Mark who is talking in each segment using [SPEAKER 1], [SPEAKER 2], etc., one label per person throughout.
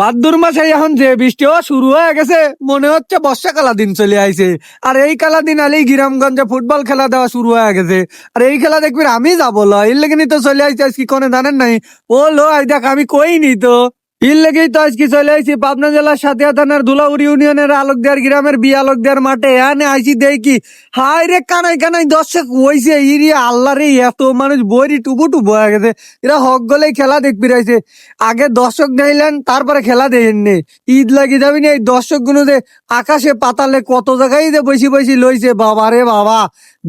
[SPEAKER 1] ভাদ্র মাসে এখন যে বৃষ্টিও শুরু হয়ে গেছে, মনে হচ্ছে বর্ষাকালা দিন চলে আইছে। আর এই কালা দিন আলেই গ্রামগঞ্জে ফুটবল খেলা দেওয়া শুরু হয়ে গেছে। আর এই খেলা দেখবি আমি যাব ল এর লেগে তো চলে আইছে, আজকে কোনো জানেন নাই? ও লো আই দেখ আমি কইনি তো। এর লেগেই তো আজকে চলে আইছি পাবনা জেলার সাতিয়া থানার ধুলাউড়ি ইউনিয়নের আলোকদিয়ার গ্রামের বি আলোকদিয়ার মাঠে। এখানে আইছি দেখি। হাই রে কানাই কানাই, দর্শক হইছে ইরি আল্লাহ রে, এত মানুষ বইরি টুবু টুবু হয়ে গেছে। এরা হক গলেই খেলা দেখবি রাইছে আগে দর্শক দেখলেন তারপরে খেলা দেখেননি। ঈদ লাগি যাবি না, এই দর্শকগুলো যে আকাশে পাতালে কত জায়গায় যে বসি বসি লইছে, বাবা রে বাবা।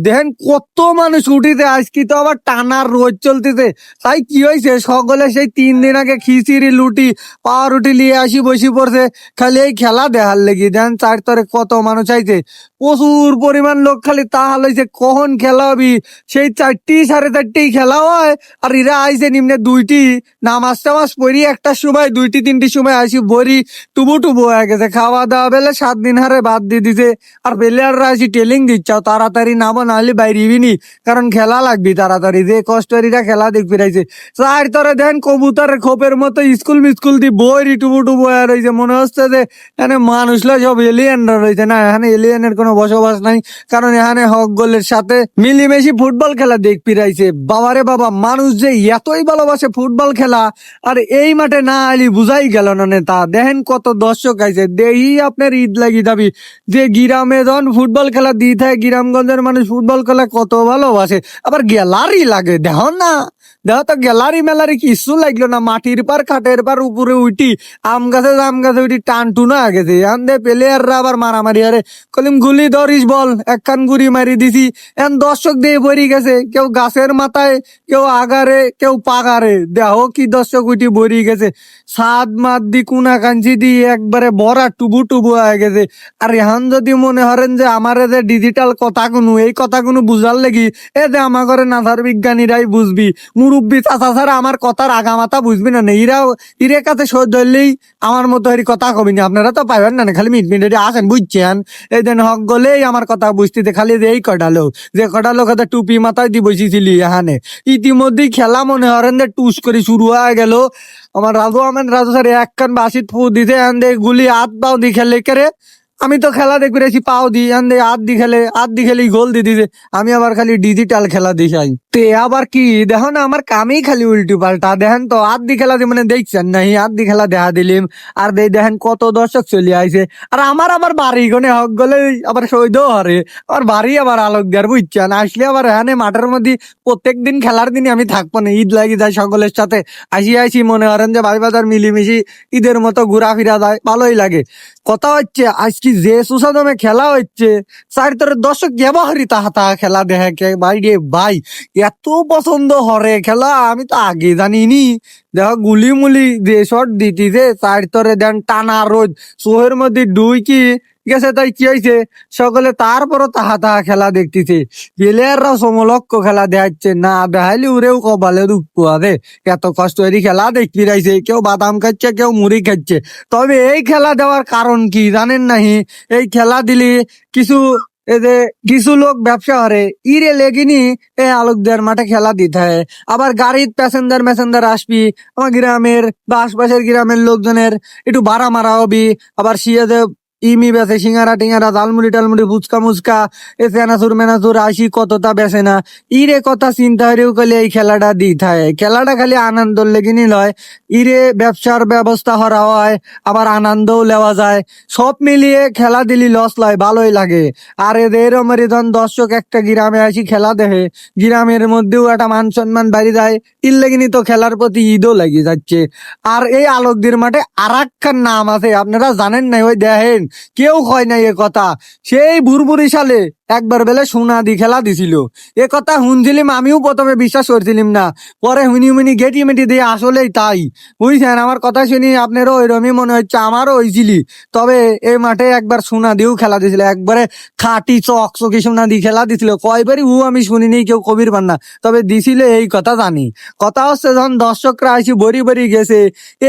[SPEAKER 1] দেখেন কত মানুষ উঠিতে আজকে তো আবার টানার রোদ চলতেছে। তাই কি হয়েছে সকলে সেই তিন দিন আগে খিচিড়ি, লুটি পাউরুটি নিয়ে আসি, বসি পড়ছে। খালি এই খেলা দেখার লেগে, দেন চার তরে কত মানুষ আইছে। প্রচুর পরিমাণ লোক খালি তাহা লইছে, কখন খেলা হবি সেই চারটি সাড়ে চারটি খেলা হয়, আর এরা আইছে নিম্নে দুইটি। নামাজ টামাজ পড়ি একটার সময়, দুইটি, তিনটি সময় আসি বড়ি টুবু টুবু হয়ে গেছে। খাওয়া দাওয়া বেলে সাত দিন হারে বাদ দিয়ে দিছে। আর প্লেয়াররা আসি টেলিং দিচ্ছাও তাড়াতাড়ি নামো, নাহলে বাইরিবি নি। কারণ খেলা লাগবি তাড়াতাড়ি, যে কষ্ট কষ্টরিরা খেলা দেখবি রাইছে চার তরে দেন কবুতরের খোপের মতো স্কুল মিস্কুল দি বইরি টুবু টুবু রয়েছে মনে হচ্ছে যে এখানে মানুষরা সব এলিয়েনরা রয়েছে। না, এখানে এলিয়েনের কোনো বসবাস নাই। কারণ এখানে হক গোলের সাথে মিলিমেশি ফুটবল খেলা দেখবি রাইছে বাবারে বাবা, মানুষ যে এতই ভালোবাসে ফুটবল খেলা, আর এই মাঠে না আইলি বুঝাই গেল না নেতা। দেখেন কত দর্শক আইছে। দেহি আপনার ঈদ লাগি যাবি যে গ্রামে যখন ফুটবল খেলা দিয়ে থাকে গ্রামগঞ্জের মানুষ ফুটবল খেলা কত ভালোবাসে। আবার গ্যালারি লাগে, দেখো না। দেখো তো গ্যালারি মেলারি কিছু লাগল না মাটির পার খাটের পার উপরে উঠি আম গাছে আম গাছে উঠি টান টুনা গেছে এখান দিয়ে প্লেয়াররা আবার মারামারি আরে কলিম গুলি ধরিস বল, একখান গুড়ি মারি দিছি এখন দর্শক দিয়ে ভরি গেছে, কেউ গাছের মাথায় কেউ আগারে কেউ পাগারে দেহ কি দর্শক উঠি ভরি গেছে সাদ মাত দি কুনা কাঞ্চি দি একবারে বড়া টুবু টুবু হয়ে গেছে আর এখন যদি মনে হরেন যে আমার যে ডিজিটাল কথা কোনো, এই কথা কোনো বুঝার লেগি এ যে আমার ঘরে নাসার বিজ্ঞানীরাই বুঝবি মুরব্বী চাচা ছাড়া আমার কথার আগামাতা বুঝবি না। ইরাও ইরে কাছে সহ্য ধরলেই আমার মতো এর কথা কবি না। আপনারা তো পাইবেন না, খালি মিট মিনিটে আসেন, বুঝছেন? এই দিন হক গলেই আমার কথা বুঝতে খালি যে এই কটা লোক, যে কটা লোক হাতে টুপি মাথায় দিয়ে বসেছিলি এখানে। ইতিমধ্যেই খেলা মনে হরেন যে টুস করে শুরু হয়ে গেল। আমার রাজু আমেন রাজু স্যার এক কান বাসিত ফু দিতে গুলি হাত পাও দিয়ে খেলে করে। আমি তো খেলা দেখে রেছি পাও দি দিয়ে হাত দি খেলে, হাত দি খেলেই গোল দিয়ে দিছে। আমি আবার খালি ডিজিটাল খেলা দিছাই তে আবার কি, দেখো না, আমার কামেই খালি উল্টি পাল্টা দেখেন তো, হাত দি খেলা মানে দেখছেন নাই হাত দি খেলা দেখা দিলিম। আর দেই দেখেন কত দর্শক চলে আইছে। আর আমার আবার বাড়ি গনে হক গলে আবার সৈদ হরে আর বাড়ি আবার আলোক দেয়ার বুঝছেন? আসলে আবার এখানে মাঠের মধ্যে প্রত্যেক দিন খেলার দিনই আমি থাকব না। ঈদ লাগি যায় সকলের সাথে। আসি আসি মনে করেন যে ভাই বাজার মিলিমিশি ঈদের মতো ঘোরাফেরা যায়, ভালোই লাগে। কথা হচ্ছে, আজকে যে সুসাদমে খেলা হচ্ছে চারিতরে দর্শক ব্যবহারই তাহা তাহা খেলা দেখে কে ভাই রে ভাই, এত পছন্দ হরে খেলা, আমি তো আগে জানিনি। দেখো গুলি মুলি যে শট দিতিছে চারিতরে দেন টানা রোজ, সোহের মধ্যে ডুই কি গেছে তাই কি হয়েছে? সকলে তারপরও তাহা তাহা খেলা দেখতেছে। প্লেয়াররাও সমলক্ষ খেলা দেখাচ্ছে। না দেখাইলে উড়েও কবালে দুঃখ আছে এত কষ্ট এরই খেলা দেখতে রাইছে কেউ বাদাম খাচ্ছে, কেউ মুড়ি খাচ্ছে। তবে এই খেলা দেওয়ার কারণ কি জানেন নাহি? এই খেলা দিলে কিছু যে কিছু লোক ব্যবসা করে। ইরে লেগিনি, এ আলোকদের মাঠে খেলা দিতে হয়। আবার গাড়ির প্যাসেঞ্জার ম্যাসেঞ্জার আসবি। আমার গ্রামের বা আশপাশের গ্রামের লোকজনের একটু ভাড়া মারা হবি। আবার শিয়াতে ইমি বেছে সিঙ্গারা টিঙ্গারা, ঝালমুড়ি টালমুড়ি, ফুচকা মুচকা এ ফেনাচুর মেনাচুর, আসি কতটা বেছে না। ইরে কথা চিন্তা হরেও কলে এই খেলাটা দি থাকে খেলাটা খালি আনন্দ লেগিনি লয়। ইরে ব্যবসার ব্যবস্থা করা হয়, আবার আনন্দও লেওয়া যায়। সব মিলিয়ে খেলা দিলি লস লয়, ভালোই লাগে। আর এদের মরিদন দর্শক একটা গ্রামে আসি খেলা দেখে। গ্রামের মধ্যেও একটা মান সম্মান বাড়ি যায়। ইর লেগিনি তো খেলার প্রতি ঈদও লেগে যাচ্ছে। আর এই আলোকদের মাঠে আর নাম আছে, আপনারা জানেন না ওই দেখেন। কেউ কয় নাই এ কথা। সেই ভুরভুরি সালে একবার বেলে সোনা দি খেলা দিছিল। এ কথা শুনছিলাম, আমিও প্রথমে বিশ্বাস করছিলাম না। পরে হুনি মুনি গেটি মেটি দিয়ে আসলেই তাই। বুঝছেন, আমার কথা শুনি আপনারও ওইরকমই মনে হচ্ছে, আমারও হয়েছিলি তবে এই মাঠে একবার সোনা দিয়েও খেলা দিছিল একবারে খাটি চক চকি সোনা দিয়ে খেলা দিছিল কয়বারই উ আমি শুনিনি, কেউ কবির পান না। তবে দিছিল এই কথা জানি। কথা হচ্ছে যখন দর্শকরা আসি বরি বরি গেছে,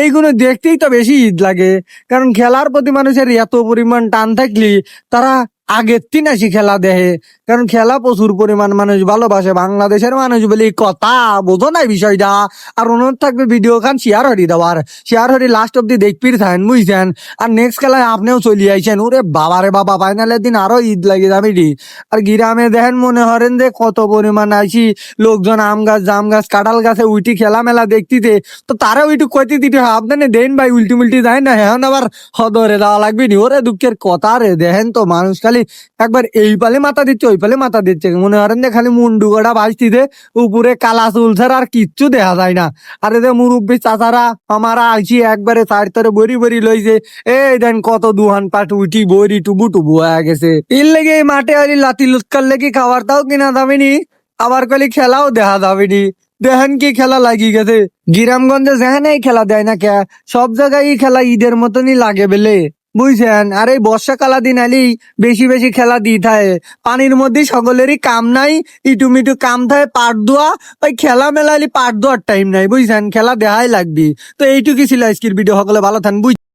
[SPEAKER 1] এইগুলো দেখতেই তো বেশি ঈদ লাগে। কারণ খেলার প্রতি মানুষের এত পরিমাণ টান থাকলে তারা আগের তিন আসি খেলা দেহে, কারণ খেলা প্রচুর পরিমাণ মানুষ ভালোবাসে, বাংলাদেশের মানুষ বলি কথা, বোঝো নাই বিষয়টা। আর অনুরোধ থাকবে ভিডিও খান শেয়ার হরি দেওয়ার। শেয়ার হরি লাস্ট অব্দি দেখপির থাকেন, বুঝছেন? আর নেক্সট খেলায় আপনিও চলে আইছেন। ওরে বাবারে বাবা ফাইনালের দিন আরও ঈদ লাগে যাবে রে। আর গ্রামে দেখেন, মনে হরেন যে কত পরিমাণ আইসি লোকজন আম গাছ, জাম গাছ, কাঁঠাল গাছে উইটি খেলা মেলা দেখতিতে তো তারা ওইটু কইতে দিতে হয় আপনানে দেন ভাই উল্টি মুল্টি যায় না হ্যাঁ আবার হদরে দেওয়া লাগবে নি। ওরে দুঃখের কথা রে, দেখেন তো মানুষ খালি একবার এই পালে মাথা দিচ্ছে, ওই পালে মাথা দিচ্ছে। মনে করেন যে খালি মুন্ডু গড়া বাজতিতে উপরে কালা চুল আর কিচ্ছু দেখা যায় না। আর এদের মুরব্বী চাচারা, আমারা আইসি একবারে চার তরে বরি বরি লইছে। এই দেন কত দুহান পাট উঠি বরি টুবু টুবু হয়ে গেছে। এর লেগে এই মাঠে আলি লাতি লুৎকার লেগে খাবার তাও কিনা যাবেনি? আবার কলি খেলাও দেখা যাবেনি। দেখেন কি খেলা লাগি গেছে। গ্রামগঞ্জে যেখানে খেলা দেয় না কে, সব জায়গায় খেলা ঈদের মতনই লাগে বেলে। বুঝছেন? আর এই বর্ষাকালা দিন আলি বেশি বেশি খেলা দিয়ে থাকে। পানির মধ্যে সকলেরই কাম নাই, ইটু মিটু কাম থাকে, পাট দোয়া ওই খেলা মেলা আলি পাট দোয়ার টাইম নাই, বুঝছেন? খেলা দেহাই লাগবি। তো এইটুকুই ছিল আজকের ভিডিও সকলে ভালো থান বুঝ